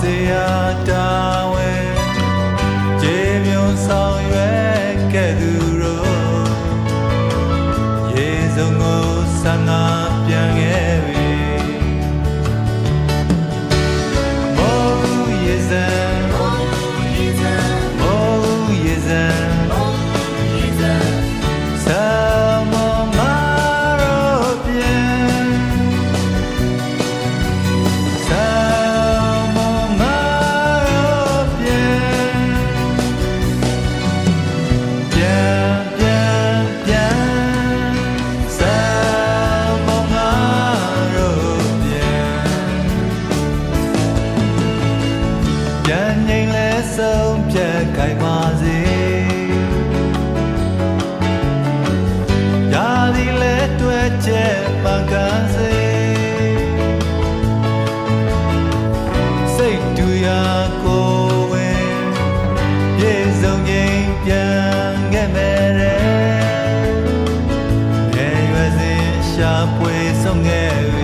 စရာတာဝဲကြေမျိုးဆောင်ရွယ်ခဲ့သူတို့ရေစုံကိုဆန္ဒပြန်ခဲ့ပြီမောရေစံ ဆုံးဖြတ်ခိုင်ပါစေဒါဒီလက်တွေ့ချက်ပန်ကန်စေစိတ်တူရာကိုဝဲပြေဆုံးခြင်းပြန်ခဲ့မယ်ရဲရွယ်စင်ရှာပွေဆုံးခဲ့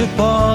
to part.